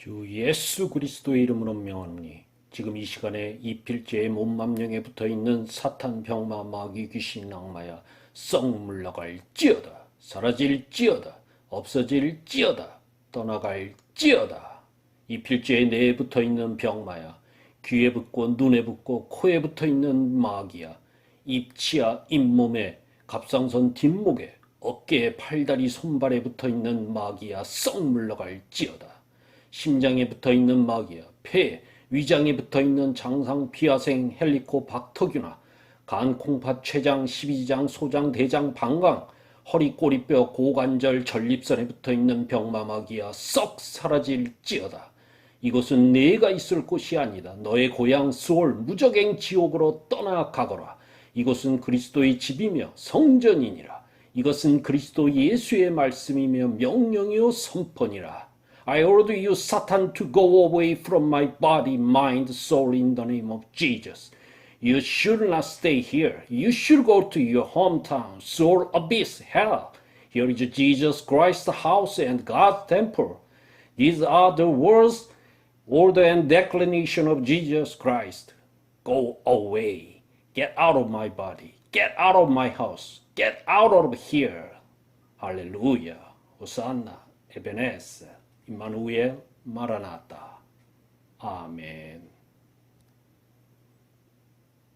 주 예수 그리스도의 이름으로 명하노니. 지금 이 시간에 이 필제의 몸맘령에 붙어있는 사탄 병마 마귀 귀신 악마야 썩 물러갈지어다 사라질지어다 없어질지어다 떠나갈지어다. 이 필제에 뇌에 붙어있는 병마야 귀에 붙고 눈에 붙고 코에 붙어있는 마귀야 입치아 잇몸에 갑상선 뒷목에 어깨에 팔다리 손발에 붙어있는 마귀야 썩 물러갈지어다 심장에 붙어 있는 마귀야, 폐, 위장에 붙어 있는 장상, 피하생, 헬리코, 박터균아, 간, 콩팥, 췌장, 십이장, 소장, 대장, 방광, 허리, 꼬리뼈, 고관절, 전립선에 붙어 있는 병마마귀야 썩 사라질지어다. 이곳은 내가 있을 곳이 아니다. 너의 고향 스올 무적행 지옥으로 떠나가거라. 이곳은 그리스도의 집이며 성전이니라. 이것은 그리스도 예수의 말씀이며 명령이요 선포니라. I order you, Satan, to go away from my body, mind, soul, in the name of Jesus. You should not stay here. You should go to your hometown, soul, abyss, hell. Here is Jesus Christ's house and God's temple. These are the words, order, and declination of Jesus Christ. Go away. Get out of my body. Get out of my house. Get out of here. Hallelujah. Hosanna. Ebenezer. 에베네스. 임마누엘 마라나타. 아멘.